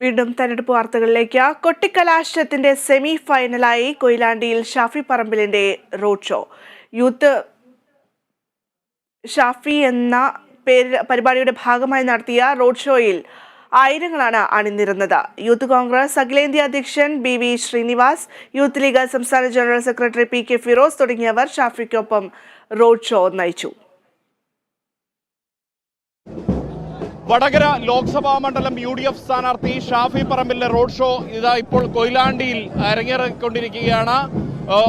വീണ്ടും തെരഞ്ഞെടുപ്പ് വാർത്തകളിലേക്ക്. കൊട്ടിക്കലാശത്തിന്റെ സെമി ഫൈനലായി കൊയിലാണ്ടിയിൽ ഷാഫി പറമ്പിലിന്റെ റോഡ് ഷോ യൂത്ത് ഷാഫി എന്ന പേര് പരിപാടിയുടെ ഭാഗമായി നടത്തിയ റോഡ് ഷോയിൽ ആയിരങ്ങളാണ് അണിനിരുന്നത്. യൂത്ത് കോൺഗ്രസ് അഖിലേന്ത്യാ അധ്യക്ഷൻ B V Srinivas youth league സംസ്ഥാന general secretary P K Firoz തുടങ്ങിയവർ ഷാഫിക്കൊപ്പം റോഡ് ഷോ നയിച്ചു. വടകര ലോക്സഭാ മണ്ഡലം യു ഡി എഫ് സ്ഥാനാർത്ഥി ഷാഫി പറമ്പിലിന്റെ റോഡ് ഷോ ഇതാ ഇപ്പോൾ കൊയിലാണ്ടിയിൽ അരങ്ങേറിക്കൊണ്ടിരിക്കുകയാണ്.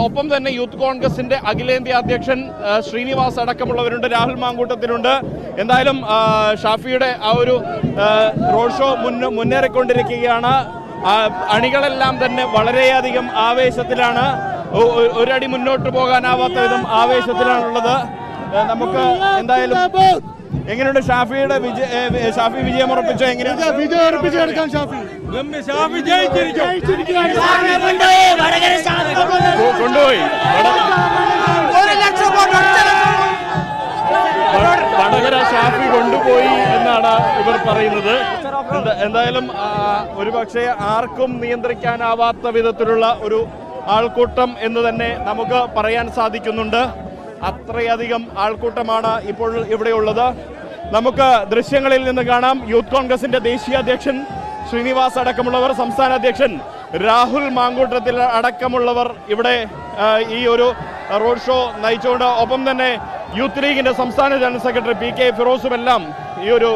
ഒപ്പം തന്നെ യൂത്ത് കോൺഗ്രസിന്റെ അഖിലേന്ത്യാ അധ്യക്ഷൻ ശ്രീനിവാസ് അടക്കമുള്ളവരുണ്ട് രാഹുൽ മാങ്കൂട്ടത്തിനുണ്ട് എന്തായാലും ഷാഫിയുടെ ആ ഒരു റോഡ് ഷോ മുന്ന മുന്നേറിക്കൊണ്ടിരിക്കുകയാണ്. അണികളെല്ലാം തന്നെ വളരെയധികം ആവേശത്തിലാണ്. ഒരടി മുന്നോട്ട് പോകാനാവാത്ത വിധം ആവേശത്തിലാണുള്ളത്. നമുക്ക് എന്തായാലും എങ്ങനെയുണ്ട് ഷാഫിയുടെ വിജയ ഷാഫി വിജയം ഉറപ്പിച്ചോ? എങ്ങനെയാണ് വിജയം ഉറപ്പിച്ചെടുക്കാൻ ഷാഫി. കൊ- കൊണ്ടുപോയി. വട- വട- വടകര ഷാഫി കൊണ്ടുപോയി എന്നാണ് ഇവർ പറയുന്നത്. എന്തായാലും ഒരു ഒരുപക്ഷെ ആർക്കും നിയന്ത്രിക്കാനാവാത്ത വിധത്തിലുള്ള ഒരു ആൾക്കൂട്ടം എന്ന് തന്നെ നമുക്ക് പറയാൻ സാധിക്കുന്നുണ്ട്. അത്രയധികം ആൾക്കൂട്ടമാണ് ഇപ്പോൾ ഇവിടെയുള്ളത്. നമുക്ക് ദൃശ്യങ്ങളിൽ നിന്ന് കാണാം. യൂത്ത് കോൺഗ്രസിന്റെ ദേശീയ അധ്യക്ഷൻ ശ്രീനിവാസ് അടക്കമുള്ളവർ സംസ്ഥാന അധ്യക്ഷൻ രാഹുൽ മാങ്കൂട്ടത്തിൽ അടക്കമുള്ളവർ ഇവിടെ ഈ ഒരു റോഡ് ഷോ നയിച്ചുകൊണ്ട് ഒപ്പം തന്നെ യൂത്ത് ലീഗിന്റെ സംസ്ഥാന ജനറൽ സെക്രട്ടറി പി കെ ഫിറോസുമെല്ലാം ഈ ഒരു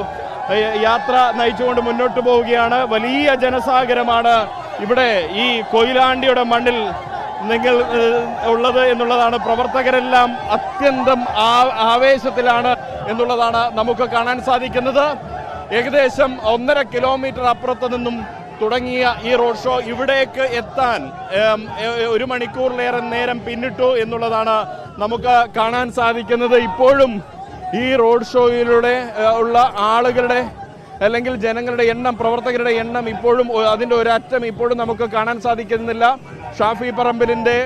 യാത്ര നയിച്ചുകൊണ്ട് മുന്നോട്ട് പോവുകയാണ്. വലിയ ജനസാഗരമാണ് ഇവിടെ ഈ കൊയിലാണ്ടിയുടെ മണ്ണിൽ നിങ്ങൾ ഉള്ളത് എന്നുള്ളതാണ്. പ്രവർത്തകരെല്ലാം അത്യന്തം ആവേശത്തിലാണ് എന്നുള്ളതാണ് നമുക്ക് കാണാൻ സാധിക്കുന്നത്. ഏകദേശം ഒന്നര കിലോമീറ്റർ അപ്പുറത്ത് നിന്നും തുടങ്ങിയ ഈ റോഡ് ഷോ ഇവിടേക്ക് എത്താൻ ഒരു മണിക്കൂറിലേറെ നേരം പിന്നിട്ടു എന്നുള്ളതാണ് നമുക്ക് കാണാൻ സാധിക്കുന്നത്. ഇപ്പോഴും ഈ റോഡ് ഷോയിലൂടെ ഉള്ള ആളുകളുടെ അല്ലെങ്കിൽ ജനങ്ങളുടെ എണ്ണം പ്രവർത്തകരുടെ എണ്ണം ഇപ്പോഴും അതിന്റെ ഒരറ്റം ഇപ്പോഴും നമുക്ക് കാണാൻ സാധിക്കുന്നില്ല. ഷാഫി പറമ്പിലിന്റെ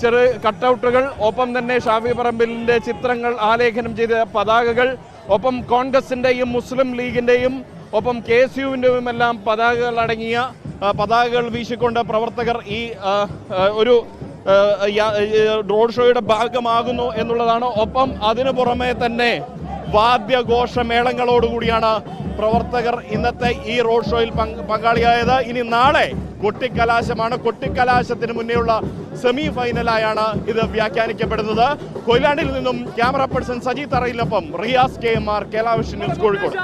ചെറു കട്ടൗട്ടുകൾ ഒപ്പം തന്നെ ഷാഫി പറമ്പിലിന്റെ ചിത്രങ്ങൾ ആലേഖനം ചെയ്ത പതാകകൾ ഒപ്പം കോൺഗ്രസിന്റെയും മുസ്ലിം ലീഗിന്റെയും ഒപ്പം കെ എസ് യുവിന്റെയും എല്ലാം പതാകകൾ അടങ്ങിയ പതാകകൾ വീശിക്കൊണ്ട് പ്രവർത്തകർ ഈ ഒരു റോഡ് ഷോയുടെ ഭാഗമാകുന്നു എന്നുള്ളതാണ്. ഒപ്പം അതിനു പുറമെ തന്നെ വാദ്യഘോഷമേളങ്ങളോടുകൂടിയാണ് പ്രവർത്തകർ ഇന്നത്തെ ഈ റോഡ് ഷോയിൽ പങ്ക് പങ്കാളിയായത് ഇനി നാളെ കൊട്ടിക്കലാശമാണ്. കൊട്ടിക്കലാശത്തിന് മുന്നേയുള്ള സെമി ഫൈനലായാണ് ഇത് വ്യാഖ്യാനിക്കപ്പെടുന്നത്. കൊയിലാണ്ടിൽ നിന്നും camera person Saji തറയിലൊപ്പം Riyas K M R Kerala vision news Kozhikode.